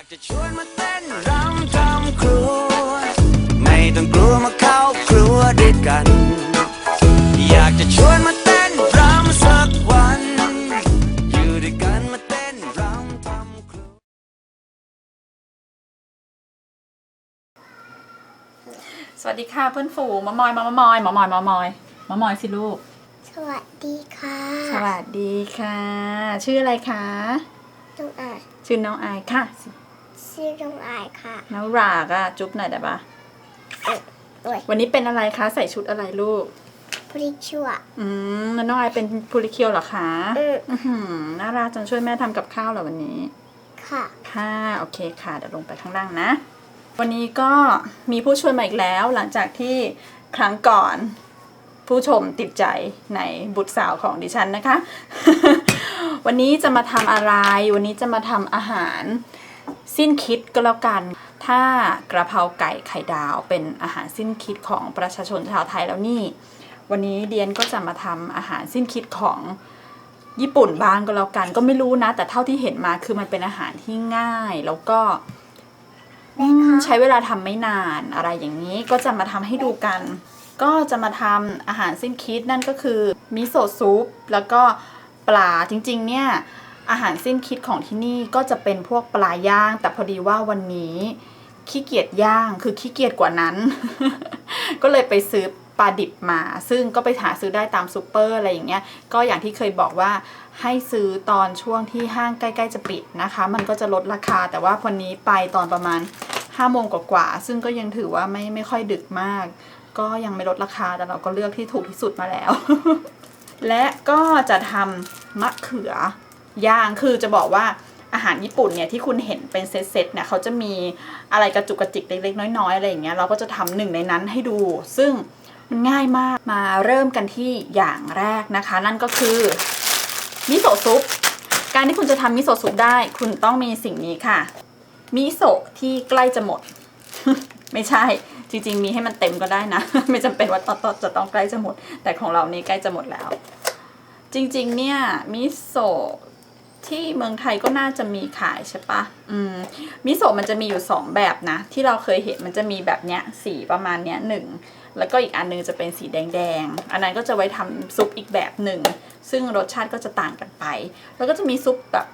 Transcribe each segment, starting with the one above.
ากจะชวนมาเต้นรำทำครัว ไม่ต้องกลัวมาเข้าครัวด้วยกัน อยากจะชวนมาเต้นรำสักวัน อยู่ด้วยกันมาเต้นรำทำครัว สวัสดีค่ะเพื่อนฝูงมามอยมามามอยมามอยมามอยมามอยสิลูก สวัสดีค่ะสวัสดีค่ะ ชื่ออะไรคะ น้องอายชื่อน้องอายค่ะ ชื่อน้องอายค่ะน้องรากอะจุ๊บหน่อยได้ปะโอ้ยวันนี้เป็นอะไรคะ ใส่ชุดอะไรลูก พริกชั่วอืมแล้วน้องอายเป็นพูลิเคียวเหรอคะอืมอื้อหือน่ารักจังช่วยแม่ทำกับข้าวเหรอวันนี้ ค่ะ ค่ะโอเคค่ะเดี๋ยวลงไปข้างล่างนะ วันนี้ก็มีผู้ช่วยมาอีกแล้วหลังจากที่ครั้งก่อนผู้ชมติดใจในบุตรสาวของดิฉันนะคะ วันนี้จะมาทำอะไร วันนี้จะมาทำอาหาร สิ้นคิดก็แล้วกัน ถ้ากระเพราไก่ไข่ดาวเป็นอาหารสิ้นคิดของประชาชนชาวไทยแล้วนี่ วันนี้เดียนก็จะมาทำอาหารสิ้นคิดของญี่ปุ่นบ้างก็แล้วกัน ก็ไม่รู้นะ แต่เท่าที่เห็นมาคือมันเป็นอาหารที่ง่ายแล้วก็อืมใช้เวลาทำไม่นานอะไรอย่างนี้ก็จะมาทำให้ดูกัน ก็จะมาทำอาหารสิ้นคิดนั่นก็คือมิโซะซุปแล้วก็ปลาจริงๆเนี่ย อาหารสิ้นคิดของที่นี่ก็จะเป็นพวกปลาย่าง แต่พอดีว่าวันนี้ขี้เกียจย่างคือขี้เกียจกว่านั้น ก็เลยไปซื้อปลาดิบมา ซึ่งก็ไปหาซื้อได้ตามซูเปอร์อะไรอย่างเงี้ย ก็อย่างที่เคยบอกว่าให้ซื้อตอนช่วงที่ห้างใกล้ๆจะปิดนะคะ มันก็จะลดราคา แต่ว่าวันนี้ไปตอนประมาณ5้าโมงกว่าๆซึ่งก็ยังถือว่าไม่ไม่ค่อยดึกมาก ก็ยังไม่ลดราคาแต่เราก็เลือกที่ถูกที่สุดมาแล้ว และก็จะทำมะเขือ ย่างคือจะบอกว่าอาหารญี่ปุ่นเนี่ยที่คุณเห็นเป็นเซตๆเนี่ยเขาจะมีอะไรกระจุกกระจิกเล็กๆน้อยๆอะไรอย่างเงี้ยเราก็จะทำหนึ่งในนั้นให้ดู ซึ่งมันง่ายมากมาเริ่มกันที่อย่างแรกนะคะ นั่นก็คือมิโซะซุป การที่คุณจะทำมิโซะซุปได้ คุณต้องมีสิ่งนี้ค่ะมิโซะที่ใกล้จะหมด ไม่ใช่จริงๆ มีให้มันเต็มก็ได้นะ ไม่จำเป็นว่าตอนจะต้องใกล้จะหมด แต่ของเรานี่ใกล้จะหมดแล้ว จริงๆ เนี่ยมิโซะ ที่เมืองไทยก็น่าจะมีขายใช่ปะอืมมิโซะมันจะมีอยู่สองแบบนะ ที่เราเคยเห็นมันจะมีแบบเนี้ยสีประมาณเนี้ยหนึ่งแล้วก็อีกอันนึงจะเป็นสีแดงๆ อันนั้นก็จะไว้ทำซุปอีกแบบหนึ่ง ซึ่งรสชาติก็จะต่างกันไป แล้วก็จะมีซุปแบบ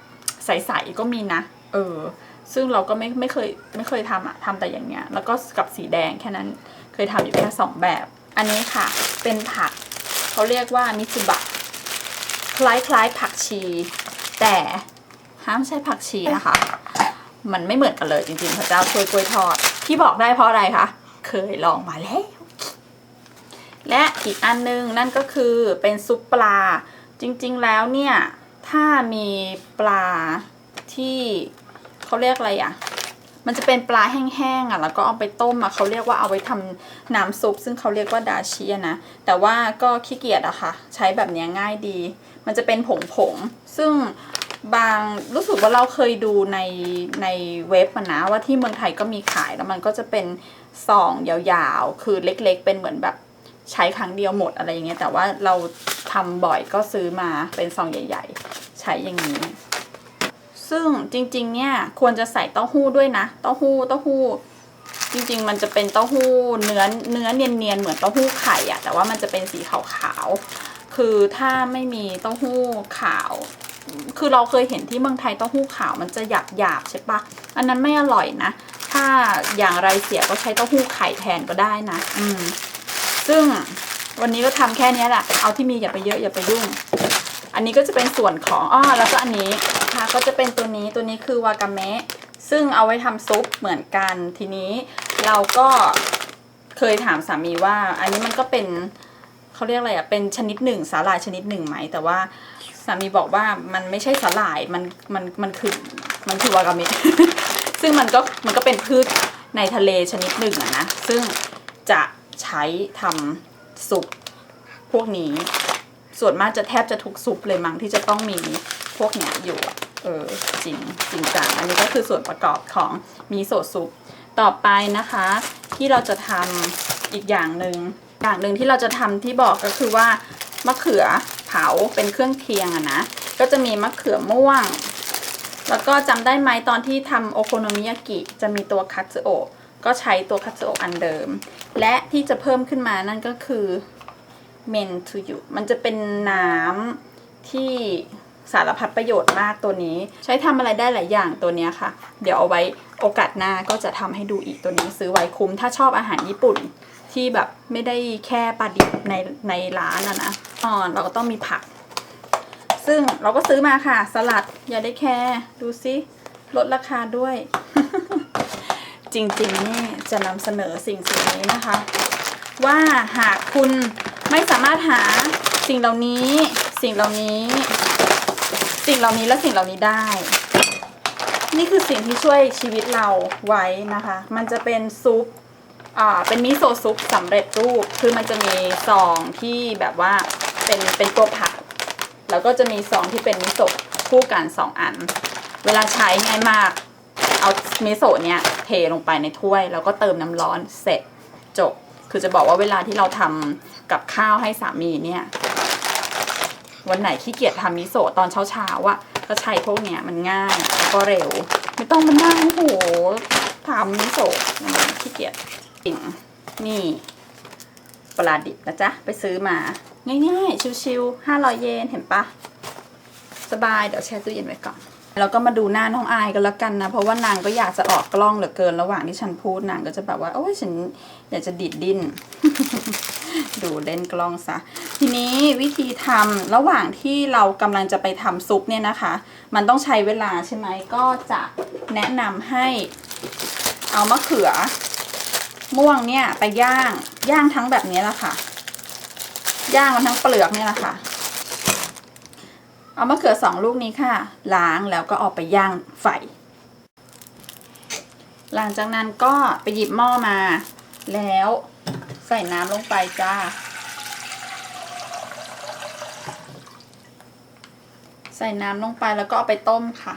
ใสๆก็มีนะ เออ ซึ่งเราก็ไม่ไม่เคยไม่เคยทำอะทำแต่อย่างเงี้ย แล้วก็กับสีแดงแค่นั้น เคยทำอยู่แค่สองแบบ อันนี้ค่ะ เป็นผัก เขาเรียกว่ามิซุบะ คล้ายๆผักชี แต่ห้ามใช่ผักชีนะคะ มันไม่เหมือนกันเลยจริงๆ พระเจ้าช่วยกล้วยทอด ที่บอกได้เพราะอะไรคะ เคยลองมาแล้ว และอีกอันนึงนั่นก็คือเป็นซุปปลา จริงๆแล้วเนี่ย ถ้ามีปลาที่เขาเรียกอะไรอะมันจะเป็นปลาแห้งๆอะแล้วก็เอาไปต้มอะเขาเรียกว่าเอาไว้ทำน้ำซุป ซึ่งเขาเรียกว่าดาชิอะนะ แต่ว่าก็ขี้เกียจอะค่ะ ใช้แบบนี้ง่ายดี มันจะเป็นผงผงๆซึ่งบางรู้สึกว่าเราเคยดูในในเว็บนะว่าที่เมืองไทยก็มีขายแล้วมันก็จะเป็นซองยาวๆ คือเล็กๆ เป็นเหมือนแบบใช้ครั้งเดียวหมดอะไรอย่างเงี้ยแต่ว่าเราทำบ่อยก็ซื้อมาเป็นซองใหญ่ ๆ ใช้อย่างนี้ ซึ่งจริงๆเนี่ยควรจะใส่เต้าหู้ด้วยนะ เต้าหู้เต้าหู้ จริงๆ มันจะเป็นเต้าหู้เนื้อเนื้อเนียนๆเหมือนเต้าหู้ไข่อะแต่ว่ามันจะเป็นสีขาวๆ คือถ้าไม่มีเต้าหู้ขาว คือเราเคยเห็นที่เมืองไทยเต้าหู้ขาวมันจะหยาบหยาบๆใช่ปะอันนั้นไม่อร่อยนะ ถ้าอย่างไรเสียก็ใช้เต้าหู้ไข่แทนก็ได้นะ อืม ซึ่งวันนี้ก็ทำแค่นี้แหละ เอาที่มีอย่าไปเยอะอย่าไปยุ่ง อันนี้ก็จะเป็นส่วนของอ้อแล้วก็อันนี้ค่ะก็จะเป็นตัวนี้ตัวนี้คือวากาเมะซึ่งเอาไว้ทำซุปเหมือนกันทีนี้เราก็เคยถามสามีว่า อันนี้มันก็เป็น เขาเรียกอะไรอะเป็นชนิดหนึ่งสาหร่ายชนิดหนึ่งไหม แต่ว่าสามีบอกว่ามันไม่ใช่สาหร่ายมันมันมันคือมันคือวากาเมะ ซึ่งมันก็มันก็เป็นพืชในทะเลชนิดหนึ่งอะนะ ซึ่งจะใช้ทำซุปพวกนี้ ส่วนมากจะแทบจะทุกซุปเลยมั้งที่จะต้องมีพวกเนี้ยอยู่ เออจริงจริงจังอันนี้ก็คือส่วนประกอบของมิโซซุป ต่อไปนะคะ ที่เราจะทำอีกอย่างหนึ่ง อย่างหนึ่งที่เราจะทำที่บอกก็คือว่ามะเขือเผาเป็นเครื่องเคียงอะนะ ก็จะมีมะเขือม่วง แล้วก็จำได้ไหมตอนที่ทำโอโคโนมิยากิจะมีตัวคัตสึโอะก็ใช้ตัวคัตสึโอะอันเดิม และที่จะเพิ่มขึ้นมานั่นก็คือเมนทูยุมันจะเป็นน้ำที่สารพัดประโยชน์มากตัวนี้ ใช้ทำอะไรได้หลายอย่างตัวเนี้ยค่ะ เดี๋ยวเอาไว้โอกาสหน้าก็จะทำให้ดูอีกตัวนี้ซื้อไว้คุ้ม ถ้าชอบอาหารญี่ปุ่น ที่แบบไม่ได้แค่ปลาดิบในในร้านอะนะอ่อนเราก็ต้องมีผัก ซึ่งเราก็ซื้อมาค่ะ สลัดอย่าได้แคร์ดูซิลดราคาด้วย จริงๆนี่จะนำเสนอสิ่งสิ่งนี้นะคะ ว่าหากคุณไม่สามารถหาสิ่งเหล่านี้ สิ่งเหล่านี้ สิ่งเหล่านี้และสิ่งเหล่านี้ได้ นี่คือสิ่งที่ช่วยชีวิตเราไว้นะคะ มันจะเป็นซุป อ่าเป็นมิโซะซุปสำเร็จรูป คือมันจะมีซองที่แบบว่าเป็นเป็นตัวผัก แล้วก็จะมีซองที่เป็นมิโซะคู่กันสองอัน เวลาใช้ง่ายมาก เอามิโซะเนี้ยเทลงไปในถ้วย แล้วก็เติมน้ำร้อนเสร็จจบ คือจะบอกว่าเวลาที่เราทำกับข้าวให้สามีเนี่ย วันไหนขี้เกียจทำมิโซะตอนเช้าๆอะก็ใช้พวกเนี้ยมันง่ายแล้วก็เร็ว ไม่ต้องมานั่งโอ้โหทำมิโซะขี้เกียจ กินนี่ปลาดิบนะจ๊ะ ไปซื้อมา ง่ายๆ ชิวๆห้าร้อยเยนเห็นปะสบายเดี๋ยวแช่ตู้เย็นไว้ก่อนแล้วก็มาดูหน้าน้องอายกันแล้วกันนะ เพราะว่านางก็อยากจะออกกล้องเหลือเกินระหว่างที่ฉันพูดนางก็จะแบบว่า โอ้ยฉันอยากจะดิดดิ้น ดูเล่นกล้องซะ ทีนี้วิธีทำระหว่างที่เรากำลังจะไปทำซุปเนี่ยนะคะ มันต้องใช้เวลาใช่ไหมก็จะแนะนำให้เอามะเขือ ม่วงเนี่ยไปย่างย่างทั้งแบบนี้แหละค่ะ ย่างมันทั้งเปลือกเนี่ยแหละค่ะ เอามะเขือสองลูกนี้ค่ะ ล้างแล้วก็เออกไปย่างไฟ หลังจากนั้นก็ไปหยิบหม้อมา แล้วใส่น้ำลงไปจ้า ใส่น้ำลงไปแล้วก็เอาไปต้มค่ะ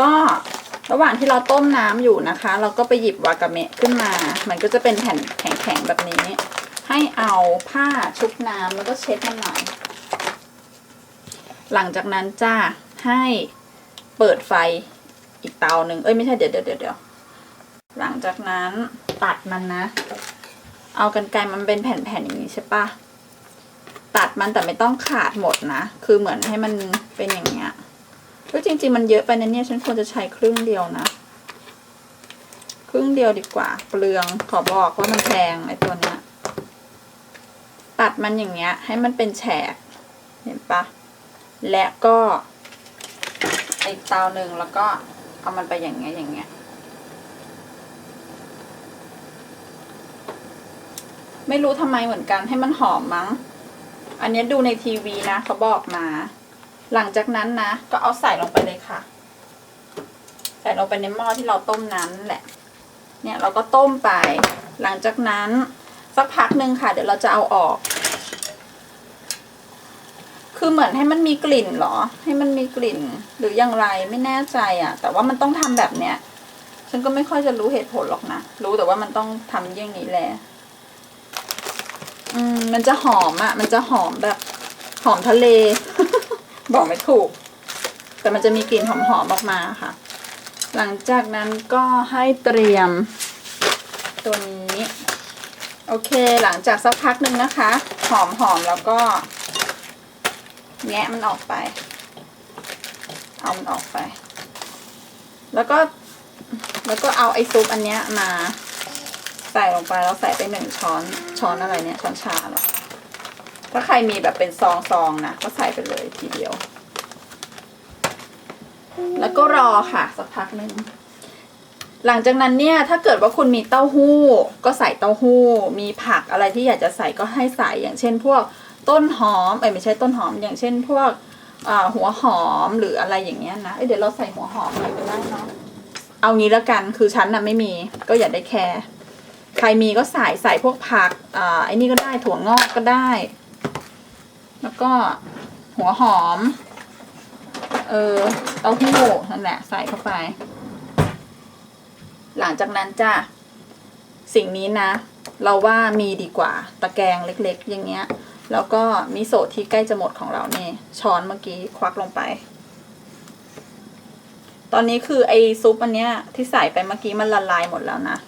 ก็ระหว่างที่เราต้มน้ำอยู่นะคะ เราก็ไปหยิบวากาเมะขึ้นมา มันก็จะเป็นแผ่นแข็งๆแบบนี้ ให้เอาผ้าชุบน้ำแล้วก็เช็ดมันหน่อย หลังจากนั้นจ้าให้เปิดไฟอีกเตาหนึ่งเอ้ยไม่ใช่เดี๋ยวเดี๋ยวเดี๋ยวหลังจากนั้นตัดมันนะ เอากันไกรมันเป็นแผ่นๆอย่างนี้ใช่ปะตัดมันแต่ไม่ต้องขาดหมดนะ คือเหมือนให้มันเป็นอย่างเงี้ย ก็จริง ๆ มันเยอะไปนะเนี่ย ฉันควรจะใช้ครึ่งเดียวนะ ครึ่งเดียวดีกว่า เปลืองขอบอกว่ามันแพงไอ้ตัวเนี้ยตัดมันอย่างเงี้ย ให้มันเป็นแฉก เห็นปะ และก็อีกเตาหนึ่งแล้วก็เอามันไปอย่างเงี้ยอย่างเงี้ย ไม่รู้ทำไมเหมือนกันให้มันหอมมั้ง อันนี้ดูในทีวีนะเขาบอกมา หลังจากนั้นนะ ก็เอาใส่ลงไปเลยค่ะ ใส่ลงไปในหม้อที่เราต้มน้ำนั่นแหละ เนี่ยเราก็ต้มไป หลังจากนั้นสักพักหนึ่งค่ะ เดี๋ยวเราจะเอาออก คือเหมือนให้มันมีกลิ่นเหรอ ให้มันมีกลิ่น หรืออย่างไรไม่แน่ใจอะ่ะ แต่ว่ามันต้องทำแบบเนี้ย ฉันก็ไม่ค่อยจะรู้เหตุผลหรอกนะ รู้แต่ว่ามันต้องทำอย่างนี้แหละอืมมันจะหอมอะ่ะ มันจะหอมแบบหอมทะเล บอกไม่ถูก แต่มันจะมีกลิ่นหอมๆออกมาค่ะ หลังจากนั้นก็ให้เตรียมตัวนี้โอเค หลังจากสักพักหนึ่งนะคะ หอมๆแล้วก็ แงะมันออกไป เอามันออกไป แล้วก็ แล้วก็เอาไอ้ซุปอันเนี้ยมา ใส่ลงไปแล้วใส่ไปหนึ่งช้อน ช้อนอะไรเนี่ย ช้อนชาหรอ ถ้าใครมีแบบเป็นซองๆนะ ก็ใส่ไปเลยทีเดียว แล้วก็รอค่ะ สักพักหนึ่งหลังจากนั้นเนี่ยถ้าเกิดว่าคุณมีเต้าหู้ ก็ใส่เต้าหู้ มีผักอะไรที่อยากจะใส่ก็ให้ใส่อย่างเช่น พวกต้นหอมเอ้ยไม่ใช่ต้นหอม อย่างเช่น พวกหัวหอมหรืออะไรอย่างเงี้ยนะเเดี๋ยวเราใส่หัวหอมหน่อยก็ได้เนาะเอางี้แล้วกันคือฉันน่ะไม่มีก็อย่าได้แคร์ใครมีก็ใส่ใส่พวกผักอ่าไอ้นี่ก็ได้ถั่วงอกก็ได้ แล้วก็หัวหอม เออเต้าหู้นั่นแหละใส่เข้าไป หลังจากนั้นจ้ะสิ่งนี้นะ เราว่ามีดีกว่า ตะแกรงเล็กๆ อย่างเงี้ย แล้วก็มิโซะที่ใกล้จะหมดของเราเนี่ยช้อนเมื่อกี้ควักลงไป ตอนนี้คือไอซุปอันเนี้ยที่ใส่ไปเมื่อกี้มันละลายหมดแล้วนะ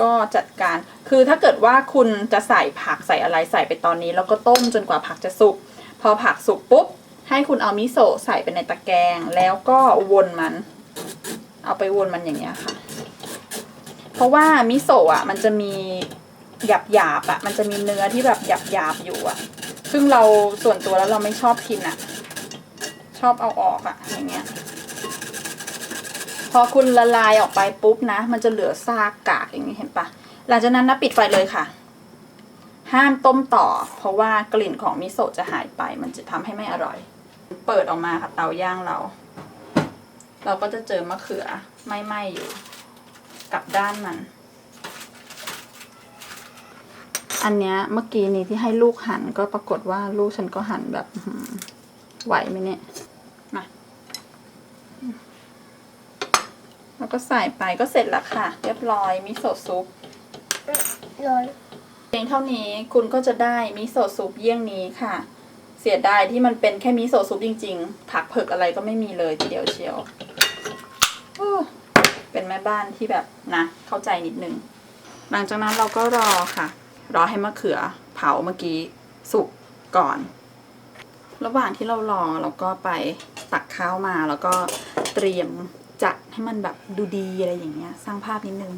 ก็จัดการ คือถ้าเกิดว่าคุณจะใส่ผักใส่อะไรใส่ไปตอนนี้ แล้วก็ต้มจนกว่าผักจะสุก พอผักสุกปุ๊บ ให้คุณเอามิโซะใส่ไปในตะแกรงแล้วก็วนมัน เอาไปวนมันอย่างเงี้ยค่ะ เพราะว่ามิโซะอะ มันจะมีหยาบหยาบอะ มันจะมีเนื้อที่แบบหยาบหยาบอยู่อะ ซึ่งเราส่วนตัวแล้วเราไม่ชอบกินอะ ชอบเอาออกอะอย่างเงี้ย พอคุณละลายออกไปปุ๊บนะ มันจะเหลือซากกากอย่างนี้เห็นปะหลังจากนั้นนะปิดไฟเลยค่ะ ห้ามต้มต่อ เพราะว่ากลิ่นของมิโซะจะหายไป มันจะทำให้ไม่อร่อย เปิดออกมาค่ะเตาย่างเรา เราก็จะเจอมะเขือไม่ไหม้อยู่ กับด้านมัน อันเนี้ยเมื่อกี้นี้ที่ให้ลูกหั่นก็ปรากฏว่าลูกฉันก็หั่นแบบไหวไหมเนี่ย มา แล้วก็ใส่ไปก็เสร็จแล้วค่ะ เรียบร้อยมิโซะซุปโรยเพียงเท่านี้คุณก็จะได้มิโซะซุปเยี่ยงนี้ค่ะ เสียดายที่มันเป็นแค่มิโซะซุปจริง ๆ ผักเผือกอะไรก็ไม่มีเลยทีเดียวเชียวโอ้เป็นแม่บ้านที่แบบนะเข้าใจนิดนึง หลังจากนั้นเราก็รอค่ะ รอให้มะเขือเผาเมื่อกี้สุกก่อน ระหว่างที่เรารอเราก็ไปตักข้าวมาแล้วก็เตรียม จัดให้มันแบบดูดีอะไรอย่างเงี้ย สร้างภาพนิดนึง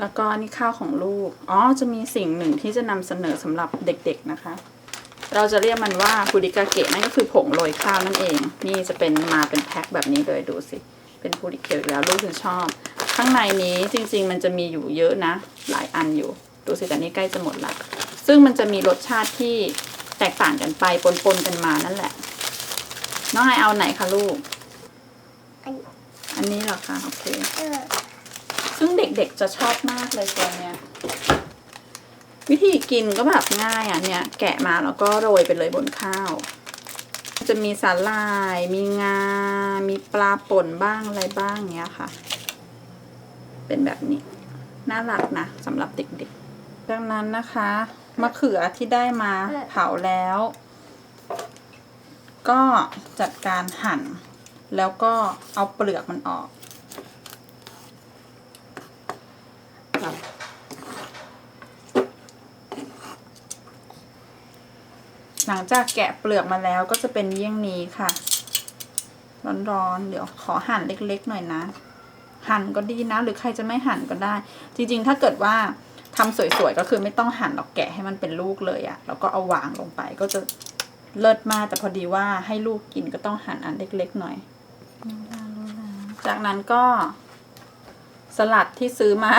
แล้วก็นี่ข้าวของลูก อ๋อ จะมีสิ่งหนึ่งที่จะนำเสนอสำหรับเด็กๆนะคะ เราจะเรียกมันว่าฟูริกาเกะนั่นก็คือผงโรยข้าวนั่นเอง นี่จะเป็นมาเป็นแพ็คแบบนี้เลยดูสิ เป็นฟูริเกะอีกแล้วลูกถึงชอบ ข้างในนี้จริง ๆ มันจะมีอยู่เยอะนะ หลายอันอยู่ ดูสิแต่นี่ใกล้จะหมดละ ซึ่งมันจะมีรสชาติที่แตกต่างกันไปปนๆกันมานั่นแหละ น้องไอเอาไหนคะลูก อัน อันนี้เหรอคะโอเค เออซึ่งเด็กๆจะชอบมากเลยตัวเนี้ย วิธีกินก็แบบง่ายอะเนี่ยแกะมาแล้วก็โรยไปเลยบนข้าว จะมีสาลาย มีงา มีปลาป่นบ้างอะไรบ้างเนี้ยค่ะ เป็นแบบนี้ น่ารักนะสำหรับเด็กๆดังนั้นนะคะมะเขือที่ได้มาเผาแล้ว ก็จัดการหั่น แล้วก็เอาเปลือกมันออกหลังจากแกะเปลือกมาแล้วก็จะเป็นเยี่ยงนี้ค่ะ ร้อนๆ เดี๋ยวขอหั่นเล็กๆหน่อยนะ หั่นก็ดีนะ หรือใครจะไม่หั่นก็ได้ จริงๆ ถ้าเกิดว่าทำสวยๆ ก็คือไม่ต้องหั่นหรอกแกะให้มันเป็นลูกเลยอะแล้วก็เอาวางลงไปก็จะเลิศมากแต่พอดีว่าให้ลูกกินก็ต้องหั่นอันเล็กๆหน่อย จากนั้นก็สลัดที่ซื้อมา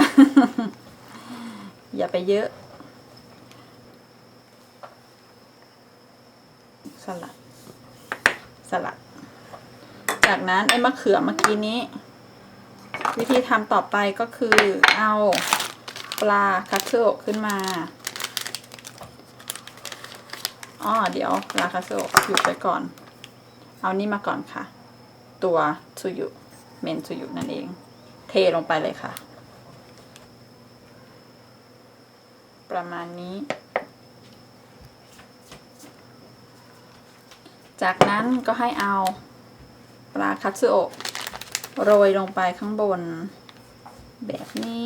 อย่าไปเยอะ สลัด สลัด จากนั้นไอ้มะเขือเมื่อกี้นี้ วิธีทำต่อไปก็คือเอาปลาคัตเตอร์ขึ้นมาอ๋อเดี๋ยวปลาคัตเตอร์หยุดไปก่อน เอานี่มาก่อนค่ะ ตัวซูยุเมนซูยุนั่นเอง เทลงไปเลยค่ะ ประมาณนี้ จากนั้นก็ให้เอาปลาคัตสึโอะโรยลงไปข้างบน แบบนี้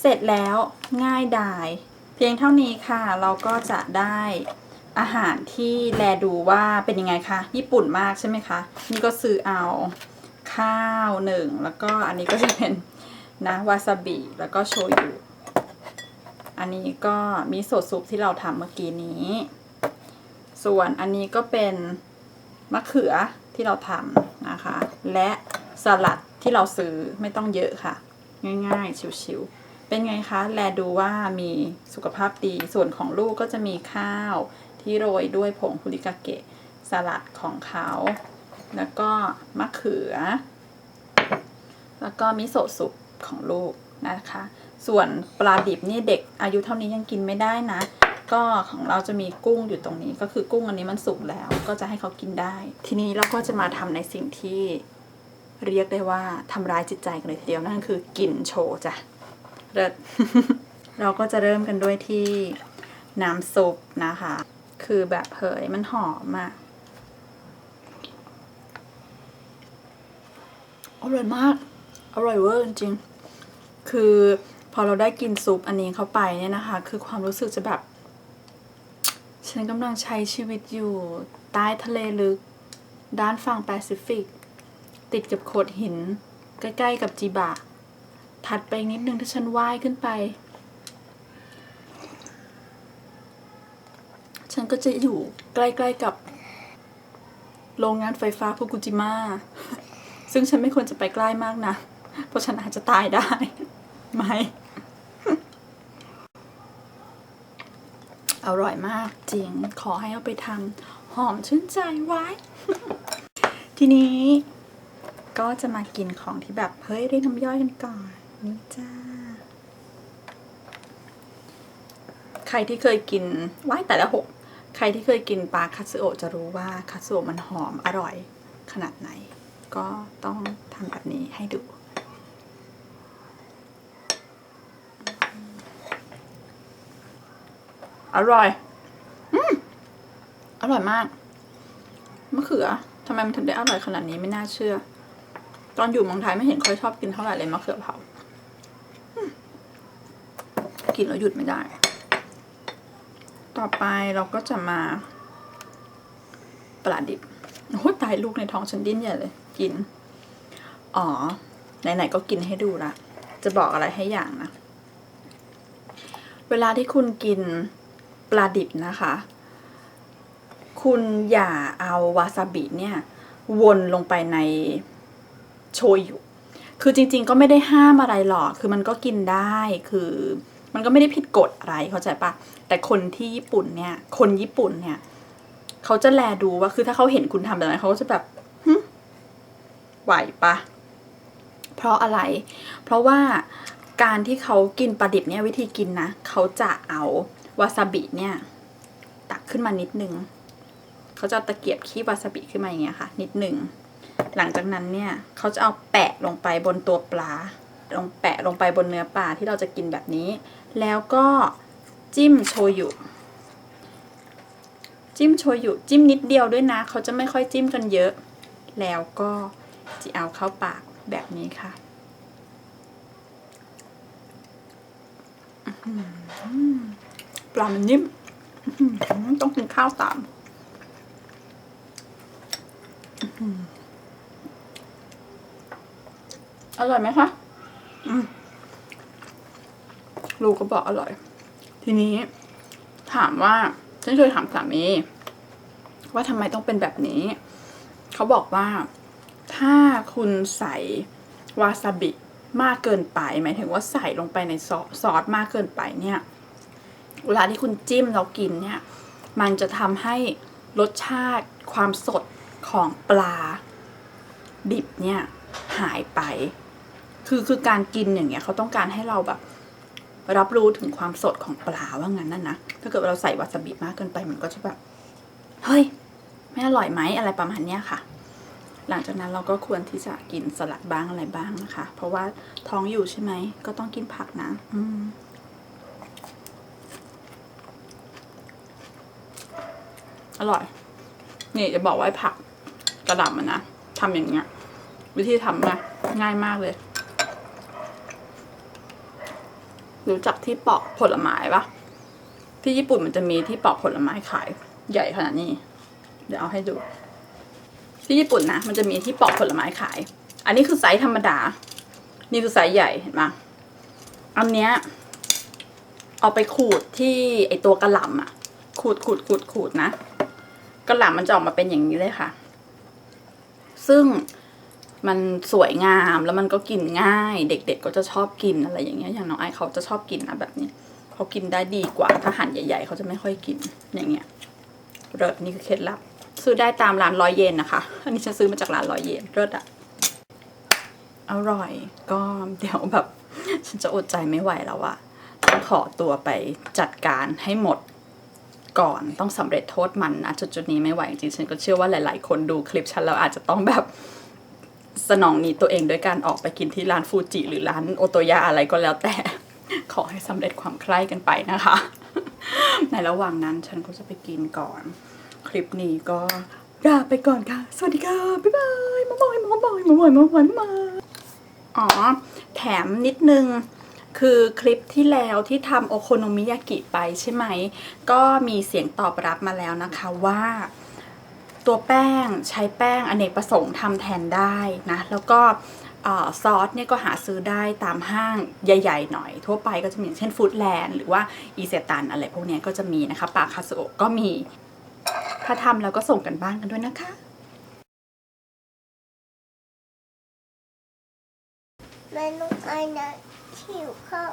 เสร็จแล้วง่ายดาย เพียงเท่านี้ค่ะ เราก็จะได้ อาหารที่แลดูว่าเป็นยังไงคะญี่ปุ่นมากใช่ไหมคะ นี่ก็ซื้อเอาข้าวหนึ่งแล้วก็อันนี้ก็จะเป็นนะวาซาบิแล้วก็โชยุอันนี้ก็มิโซะซุปที่เราทำเมื่อกี้นี้ ส่วนอันนี้ก็เป็นมะเขือที่เราทำนะคะ และสลัดที่เราซื้อไม่ต้องเยอะค่ะ ง่ายๆ ชิวๆเป็นไงคะ แลดูว่ามีสุขภาพดี ส่วนของลูกก็จะมีข้าว ที่โรยด้วยผงคุริกาเกะสลัดของเขา แล้วก็มะเขือ แล้วก็มิโซะซุปของลูกนะคะ ส่วนปลาดิบนี่เด็กอายุเท่านี้ยังกินไม่ได้นะ ก็ของเราจะมีกุ้งอยู่ตรงนี้ ก็คือกุ้งอันนี้มันสุกแล้ว ก็จะให้เขากินได้ ทีนี้เราก็จะมาทำในสิ่งที่เรียกได้ว่าทำร้ายจิตใจกันเลยทีเดียวนั่นคือกินโชว์จ้ะเลิศเราก็จะเริ่มกันด้วยที่น้ำซุปนะคะ คือแบบเผยมันหอมอะอร่อยมาก อร่อยเวอร์จริง คือพอเราได้กินซุปอันนี้เข้าไปเนี่ยนะคะ คือความรู้สึกจะแบบ ฉันกำลังใช้ชีวิตอยู่ใต้ทะเลลึก ด้านฝั่งแปซิฟิก ติดกับโขดหิน ใกล้ ๆ กับจีบะ ถัดไปนิดนึงถ้าฉันว่ายขึ้นไป ฉันก็จะอยู่ใกล้ๆกับ โรงงานไฟฟ้าฟุกุจิมะซึ่งฉันไม่ควรจะไปใกล้มากนะ เพราะฉันอาจจะตายได้ ไหม อร่อยมากจริง ขอให้เอาไปทำหอมชื่นใจไว้ ทีนี้ก็จะมากินของที่แบบ เฮ้ยเรียกน้ำย่อยกันก่อน นี่จ้า ใครที่เคยกินว้ายแต่ละหก ใครที่เคยกินปลาคัตสึโอะจะรู้ว่าคัตสึโอะมันหอมอร่อยขนาดไหน ก็ต้องทำแบบนี้ให้ดูอร่อย อืม อร่อยมาก มะเขือ ทำไมมันถึงได้อร่อยขนาดนี้ไม่น่าเชื่อ ตอนอยู่เมืองไทยไม่เห็นค่อยชอบกินเท่าไหร่เลยมะเขือเผา กินแล้วหยุดไม่ได้ ต่อไปเราก็จะมาปลาดิบโอ้ตายลูกในท้องฉันดิ้นใหญ่เลย กิน อ๋อ ไหนๆก็กินให้ดูละ จะบอกอะไรให้อย่างนะ เวลาที่คุณกินปลาดิบนะคะ คุณอย่าเอาวาซาบิเนี่ย วนลงไปในโชยุ คือจริงๆก็ไม่ได้ห้ามอะไรหรอก คือมันก็กินได้ คือ มันก็ไม่ได้ผิดกฎอะไรเข้าใจปะแต่คนที่ญี่ปุ่นเนี่ย คนญี่ปุ่นเนี่ยเขาจะแลดูว่าคือถ้าเขาเห็นคุณทำแบบนั้นเขาก็จะแบบไหวปะเพราะอะไร เพราะว่าการที่เขากินปลาดิบเนี่ยวิธีกินนะเขาจะเอาวาซาบิเนี่ย ตักขึ้นมานิดนึงเขาจะตะเกียบขี้วาซาบิขึ้นมาอย่างเงี้ยค่ะ นิดหนึ่งหลังจากนั้นเนี่ยเขาจะเอาแปะลงไปบนตัวปลา ลงแปะลงไปบนเนื้อปลาที่เราจะกินแบบนี้ แล้วก็จิ้มโชยุจิ้มโชยุจิ้มนิดเดียวด้วยนะ เขาจะไม่ค่อยจิ้มกันเยอะ แล้วก็จะเอาเข้าปากแบบนี้ค่ะปลามันนิ่มต้องกินข้าวตามอร่อยไหมคะ ลูกก็บอกอร่อย ทีนี้ ถามว่า ฉันเคยถามสามี ว่าทำไมต้องเป็นแบบนี้ เขาบอกว่าถ้าคุณใส่วาซาบิมากเกินไป หมายถึงว่าใส่ลงไปในซอซอสมากเกินไปเนี่ย เวลาที่คุณจิ้มแล้วกินเนี่ย มันจะทำให้รสชาติความสดของปลา ดิบเนี่ย หายไป คือคือการกินอย่างเงี้ยเขาต้องการให้เราแบบ รับรู้ถึงความสดของปลาว่างั้นนั่นนะถ้าเกิดเราใส่วาซาบิมากเกินไปมันก็จะแบบเฮ้ยไม่อร่อยไหมอะไรประมาณเนี้ยค่ะ หลังจากนั้นเราก็ควรที่จะกินสลัดบ้างอะไรบ้างนะคะ เพราะว่าท้องอยู่ใช่ไหมก็ต้องกินผักนะ อืมอร่อย นี่จะบอกว่าผักกระหล่ำมันนะทำอย่างเงี้ย วิธีทำนะง่ายมากเลย รู้จักที่ปอกผลไม้ปะที่ญี่ปุ่นมันจะมีที่ปอกผลไม้ขาย ใหญ่ขนาดนี้ เดี๋ยวเอาให้ดู ที่ญี่ปุ่นนะมันจะมีที่ปอกผลไม้ขาย อันนี้คือไซส์ธรรมดา นี่คือไซส์ใหญ่เห็นไหมอันเนี้ยเอาไปขูดที่ไอตัวกระหล่ำอะขูดขูดขูดขูดนะกระหล่ำมันจะออกมาเป็นอย่างนี้เลยค่ะ ซึ่ง มันสวยงามแล้วมันก็กินง่าย เด็ก ๆ ก็จะชอบกินอะไรอย่างเงี้ยอย่างน้องไอเขาจะชอบกินนะแบบนี้เขากินได้ดีกว่าถ้าหั่นใหญ่ ๆ เขาจะไม่ค่อยกินอย่างเงี้ยเลิศนี่คือเคล็ดลับ ซื้อได้ตามร้านร้อยเยนนะคะอันนี้ฉันซื้อมาจากร้านร้อยเยนเลิศอะอร่อยก็เดี๋ยวแบบ ฉันจะอดใจไม่ไหวแล้วอะต้องขอตัวไปจัดการให้หมดก่อนต้องสำเร็จโทษมันนะจุดจุดนี้ไม่ไหวจริงๆฉันก็เชื่อว่าหลาย ๆ คนดูคลิปฉันแล้วอาจจะต้องแบบ สนองนีดตัวเองด้วยการออกไปกินที่ร้านฟูจิหรือร้านโอโตยะอะไรก็แล้วแต่ ขอให้สำเร็จความใคร่กันไปนะคะ ในระหว่างนั้นฉันก็จะไปกินก่อน คลิปนี้ก็ลาไปก่อนค่ะ สวัสดีค่ะ บ๊ายบายมาบอยมาบอยมาบอยมาบอยมาอ๋อ แถมนิดนึงคือคลิปที่แล้วที่ทำโอโคโนมิยากิไปใช่ไหม ก็มีเสียงตอบรับมาแล้วนะคะว่า ตัวแป้งใช้แป้งอเนกประสงค์ทำแทนได้นะแล้วก็ซอสเนี่ยก็หาซื้อได้ตามห้างใหญ่ ๆ หน่อย ทั่วไปก็จะมีอย่างเช่นฟู้ดแลนด์หรือว่าอีเซตันอะไรพวกนี้ก็จะมีนะคะปาคาสโอก็มี ถ้าทำแล้วก็ส่งกันบ้านกันด้วยนะคะเมนูไอ้นะหิวข้าว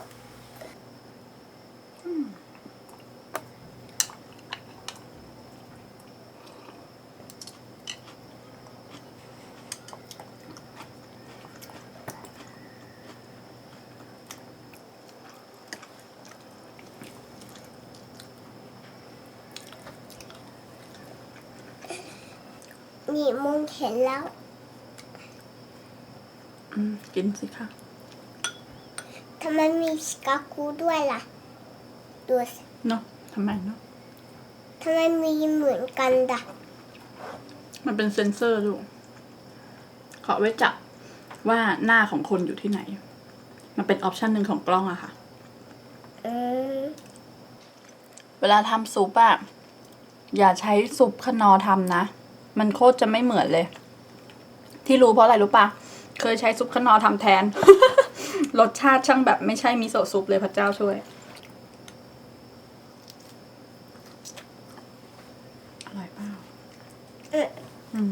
นี่มองเห็นแล้ว อืมกินสิคะทำไมมีสกาคูด้วยล่ะ ดูสิเนาะทำไมเนาะทำไมมีเหมือนกันด่ะมันเป็นเซนเซอร์ลูกขอไว้จับว่าหน้าของคนอยู่ที่ไหน มันเป็นออปชันหนึ่งของกล้องอะค่ะ อืมเวลาทำซุปอะอย่าใช้ซุปคนอทำนะ มันโคตรจะไม่เหมือนเลย ที่รู้เพราะอะไรรู้ปะเคยใช้ซุปคนอทำแทน รสชาติช่างแบบไม่ใช่มิโซะซุปเลยพระเจ้าช่วยอร่อยเปล่าเอออืม